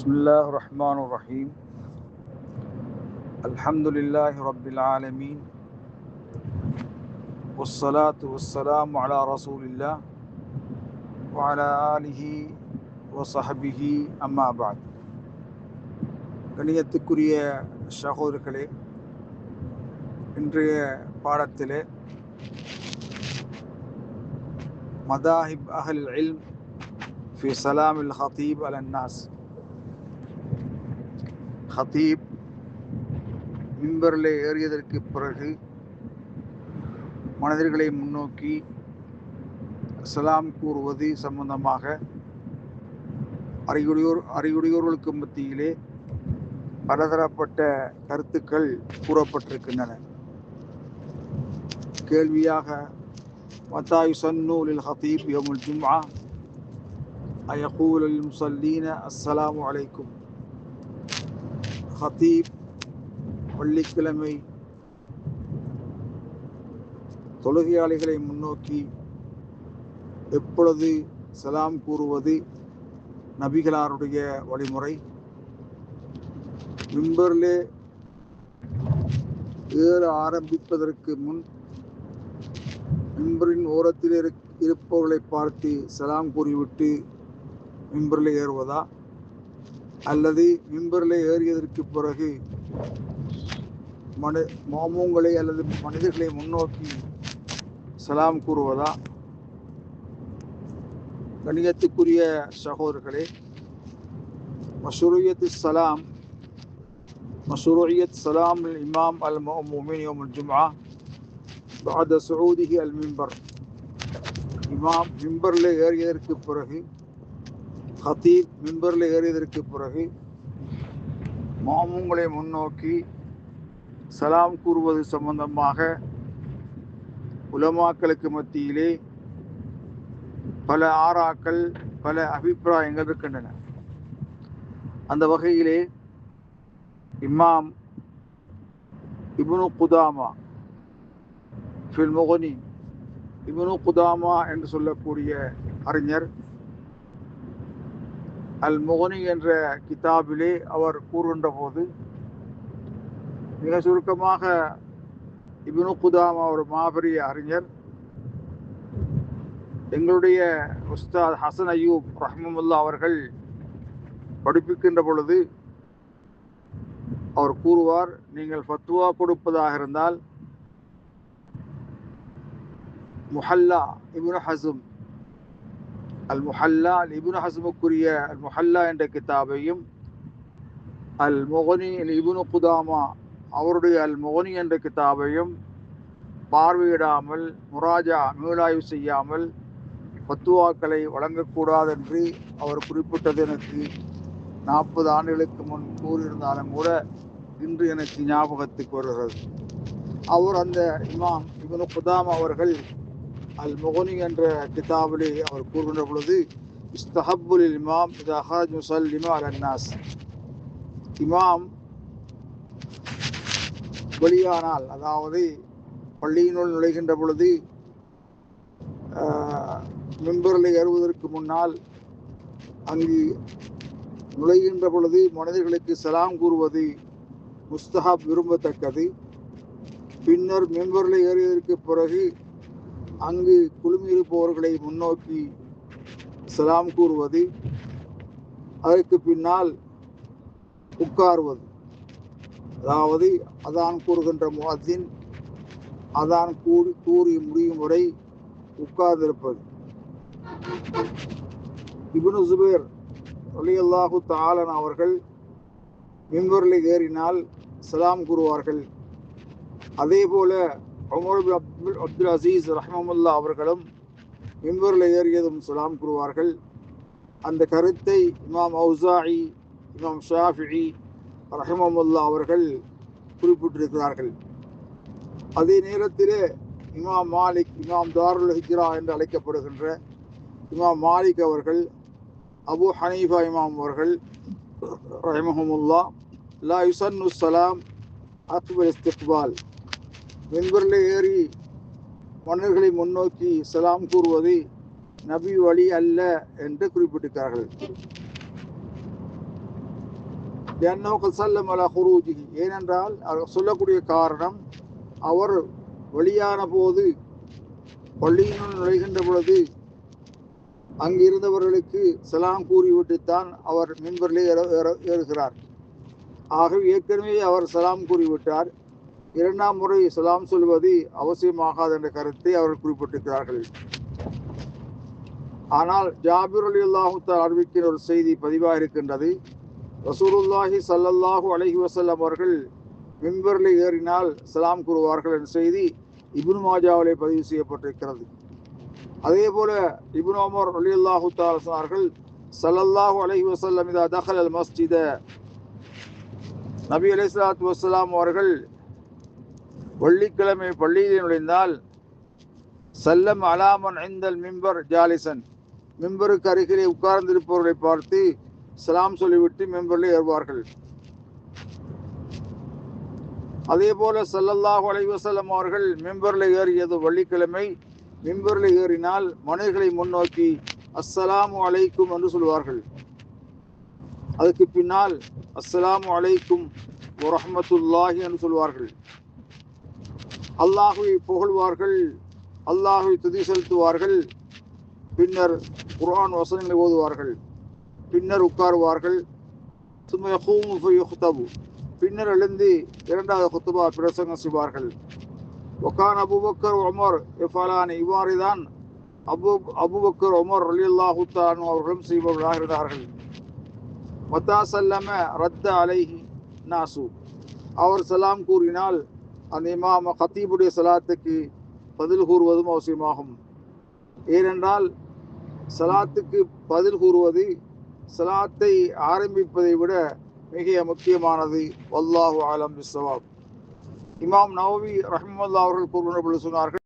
بسم الله الرحمن الرحيم الحمد لله رب العالمين والصلاة والسلام على رسول الله وعلى آله وصحبه أما بعد கணியத்துக்குரிய சகோதரர்களே இன்றைய பாடத்திலே மதாஹிப் அஹல் இல்ம் في سلام الخطيب على الناس ஹதீப் மிம்பரில் ஏறியதற்கு பிறகு மனிதர்களை முன்னோக்கி சலாம் கூறுவது சம்பந்தமாக அறிகுறியோர் அறிகுறியோர்களுக்கு மத்தியிலே பலதரப்பட்ட கருத்துக்கள் கூறப்பட்டிருக்கின்றன. கேள்வியாக மத்தாயு சன்னூலில் ஹதீப் யோமுல் ஜும்ஆ? அயகூல் முசல்லீன அஸ்ஸலாமு அலைக்கும். ஹதீப் வெள்ளிக்கிழமை தொழுகையாளிகளை முன்னோக்கி எப்பொழுது சலாம் கூறுவது நபிகளாருடைய வழிமுறை. மிம்பரிலே ஏற ஆரம்பிப்பதற்கு முன் மிம்பரின் ஓரத்தில் இருப்பவர்களை பார்த்து சலாம் கூறிவிட்டு மிம்பரில் ஏறுவதா? அல்லது மின்பரிலே ஏறியதற்கு பிறகு மனு மாமூங்களை அல்லது மனிதர்களை முன்னோக்கி சலாம் கூறுவதா? கணியத்துக்குரிய சகோதரர்களே மசூரியத்து சலாம் மசூரியத் சலாம் இமாம் அல் மோமின் யோம் ஜுமா பாத சூதிஹி அல் மிம்பர். இமாம் மிம்பரில் ஏறியதற்கு பிறகு ஹத்தீப் மிம்பரில் ஏறியதற்கு பிறகு மாமுங்களை முன்னோக்கி சலாம் கூறுவது சம்பந்தமாக உலமாக்களுக்கு மத்தியிலே பல ஆராக்கள் பல அபிப்பிராயங்கள் இருக்கின்றன. அந்த வகையிலே இமாம் இப்னு குதாமா ஃபில் முகனி இப்னு குதாமா என்று சொல்லக்கூடிய அறிஞர் அல் முகனி என்ற கிதாபிலே அவர் கூறுகின்ற போது மிக சுருக்கமாக இபினு குதாமா ஒரு மாபெரிய அறிஞர் எங்களுடைய உஸ்தாத் ஹசன் அய்யூப் ரஹ்மமுல்லா அவர்கள் படிப்பிக்கின்ற பொழுது அவர் கூறுவார் நீங்கள் ஃபத்துவா கொடுப்பதாக இருந்தால் முஹல்லா இப்னு ஹசும் அல் முஹல்லா அல் இபுன் ஹஸ்முக்குரிய அல் முஹல்லா என்ற கிதாபையும் அல் முகனி இபுனு குதாமா அவருடைய அல் முகனி என்ற கிதாபையும் பார்வையிடாமல் முராஜா மீளாய்வு செய்யாமல் பத்துவாக்களை வழங்கக்கூடாது என்று அவர் குறிப்பிட்டது எனக்கு நாற்பது ஆண்டுகளுக்கு முன் கூறியிருந்தாலும் கூட இன்று எனக்கு ஞாபகத்துக்கு வருகிறது. அவர் அந்த இமாம் இவனு குதாம் அவர்கள் அல் முகனி என்ற கிதாபிலே அவர் கூறுகின்ற பொழுது இஸ்தஹபுல் இமாம் இதஹாஜ் முசல்லிமா அல் அன்னாஸ் இமாம் வெளியானால் அதாவது பள்ளியினுள் நுழைகின்ற பொழுது மிம்பரில் ஏறுவதற்கு முன்னால் அங்கு நுழைகின்ற பொழுது மனிதர்களுக்கு சலாம் கூறுவது முஸ்தஹாப் விரும்பத்தக்கது. பின்னர் மெம்பரில் ஏறியதற்கு பிறகு அங்கு குழுமியிருப்பவர்களை முன்னோக்கி சலாம் கூறுவது அதற்கு பின்னால் உட்காருவது. அதாவது அதான் கூறுகின்ற முகத்தின் அதான் கூறி கூறி முடியும் வரை உட்கார்ந்திருப்பது. இபுனு சுபேர் அல்லாஹு தாலன் அவர்கள் மிம்பரில் ஏறினால் சலாம் கூறுவார்கள். அதே போல உமர் அப்துல் அப்துல் அசீஸ் ரஹ்மமுல்லா அவர்களும் மிம்பரில் ஏறியதும் சலாம் கூறுவார்கள். அந்த கருத்தை இமாம் அவுசாயி இமாம் ஷாஃபி ரஹமமுல்லா அவர்கள் குறிப்பிட்டிருக்கிறார்கள். அதே நேரத்திலே இமாம் மாலிக் இமாம் தாருல் ஹிக்ரா என்று அழைக்கப்படுகின்ற இமாம் மாலிக் அவர்கள் அபு ஹனீஃபா இமாம் அவர்கள் ரஹமஹமுல்லா லா யுசன்னு சலாம் அக்பர் இஸ்திக்பால் மின்பரில் ஏறி மன்னர்களை முன்னோக்கி சலாம் கூறுவது நபி வழி அல்ல என்று குறிப்பிட்டிருக்கிறார்கள். ஏனென்றால் அவர் சொல்லக்கூடிய காரணம் அவர் வெளியான போது பள்ளியினுள் நுழைகின்ற பொழுது அங்கிருந்தவர்களுக்கு சலாம் கூறிவிட்டுத்தான் அவர் மின்பரிலே ஏறுகிறார். ஆகவே ஏற்கனவே அவர் சலாம் கூறிவிட்டார். இரண்டாம் முறை சலாம் சொல்வது அவசியமாகாது என்ற கருத்தை அவர்கள் குறிப்பிட்டிருக்கிறார்கள். ஆனால் ஜாபிர் அலி அல்லாஹு அறிவிக்கிற ஒரு செய்தி பதிவாக இருக்கின்றது. ரசூலுல்லாஹி சல்லல்லாஹு அலஹி வசல்லம் அவர்கள் மின்பரில் ஏறினால் சலாம் கூறுவார்கள் என்ற செய்தி இபுன் மாஜாவிலே பதிவு செய்யப்பட்டிருக்கிறது. அதே போல இபுன் ஒமர் அலி அல்லாஹு சொன்னார்கள் சல்லல்லாஹு அலஹி வசல்லம் இதா தஹல் அல் மஸ்ஜித. நபி அலி சலாத்து வசலாம் அவர்கள் வெள்ளிக்கிழமை பள்ளியில் நுழைந்தால் செல்லம் அலாமன் ஐந்தல் மிம்பர் ஜாலிசன். மிம்பருக்கு அருகிலே உட்கார்ந்திருப்பவர்களை பார்த்து சலாம் சொல்லிவிட்டு மெம்பரில் ஏறுவார்கள். அதே போல சல்லல்லாஹு அலைவசல்லம் அவர்கள் மெம்பரில் ஏறியது வெள்ளிக்கிழமை. மெம்பரில் ஏறினால் மனிதர்களை முன்னோக்கி அஸ்ஸலாமு அலைக்கும் என்று சொல்வார்கள் அதுக்கு பின்னால் அஸ்ஸலாமு அலைக்கும் ரஹமத்துல்லாஹி என்று சொல்வார்கள் அல்லாஹுவை புகழ்வார்கள் அல்லாஹுவை துதி செலுத்துவார்கள் பின்னர் குரான் வசனங்களை ஓதுவார்கள் பின்னர் உட்காருவார்கள். பின்னர் எழுந்து இரண்டாவது குத்துபா பிரசங்கம் செய்வார்கள். ஒக்கான் அபுபக்கர் உமர் இஃபாலானி இவ்வாறு தான் Abu Abu Bakr Umar Ali அல்லாஹுத்தான் அவர்களும் செய்பவர்களாக இருந்தார்கள். மத்தா சல்லம ரத்த அலைஹி நாசு. அவர் சலாம் கூறினால் அந்த இமாம கத்தீபுடைய சலாத்துக்கு பதில் கூறுவதும் அவசியமாகும். ஏனென்றால் சலாத்துக்கு பதில் கூறுவது சலாத்தை ஆரம்பிப்பதை விட மிக முக்கியமானது. வல்லாஹு ஆலம் பிஸ்வாப் இமாம் நவவி ரஹ்மல்லா அவர்கள் கூறுகின்ற சொன்னார்கள்